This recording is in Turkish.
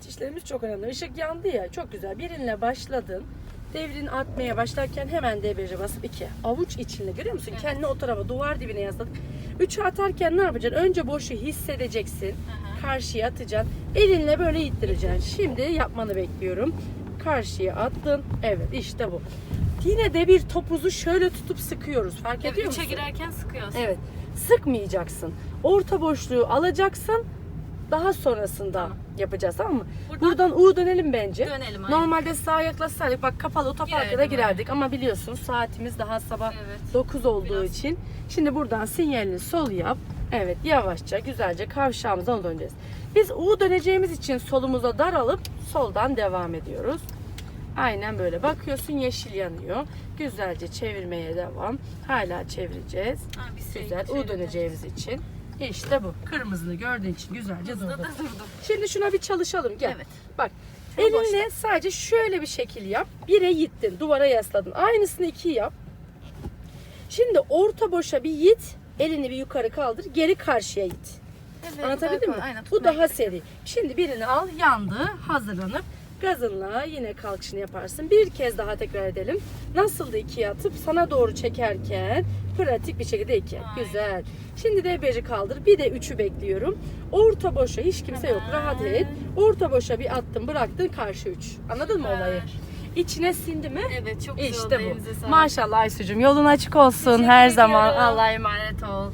Geçişlerimiz çok önemli. Işık yandı ya çok güzel. Birinle başladın. Devrin atmaya başlarken hemen debriyaja basıp iki. Avuç içinde görüyor musun? Evet. Kendini o tarafa duvar dibine yasladık. Üçü atarken ne yapacaksın? Önce boşu hissedeceksin. Aha. Karşıya atacaksın. Elinle böyle ittireceksin. Şimdi yapmanı bekliyorum. Karşıya attın. Evet işte bu. Yine de bir topuzu şöyle tutup sıkıyoruz. Fark ediyor Evet, musun? üçe girerken sıkıyorsun. Evet. Sıkmayacaksın. Orta boşluğu alacaksın. Daha sonrasında Tamam. yapacağız tamam mı? Buradan- Buradan U dönelim bence. Dönelim aynen. Normalde sağa yaklaşsaydık bak kapalı otoparka da girerdik ama biliyorsunuz saatimiz daha sabah Evet. 9 olduğu Biraz. için. Şimdi buradan sinyalini sol yap. Evet yavaşça güzelce kavşağımıza döneceğiz. Biz U döneceğimiz için solumuza daralıp soldan devam ediyoruz. Aynen böyle bakıyorsun yeşil yanıyor. Güzelce çevirmeye devam. Hala çevireceğiz. Ha, Güzel U döneceğimiz için. İşte bu. Kırmızını gördüğün için güzelce durdum. Şimdi şuna bir çalışalım. Gel. Evet. Bak. Şöyle Elinle sadece şöyle bir şekil yap. Bire gittin. Duvara yasladın. Aynısını iki yap. Şimdi orta boşa bir git. Elini bir yukarı kaldır. Geri karşıya git. Evet, Anlatabildim mi? Aynen, Bu daha seri. Şimdi birini al. Yandı. Hazırlanıp gazınla yine kalkışını yaparsın. Bir kez daha tekrar edelim. Nasıldı ikiye atıp sana doğru çekerken pratik bir şekilde iki. Aynen. Güzel. Şimdi de beci kaldır. Bir de üçü bekliyorum. Orta boşa hiç kimse yok. Hemen. Rahat et. Orta boşa bir attın bıraktın karşı üç. Anladın mı Süper. olayı? İçine sindi mi? Evet çok güzel oldu. İşte Elinize bu. Maşallah Aysucuğum yolun açık olsun Teşekkür her zaman. ediyorum. Allah'a emanet ol.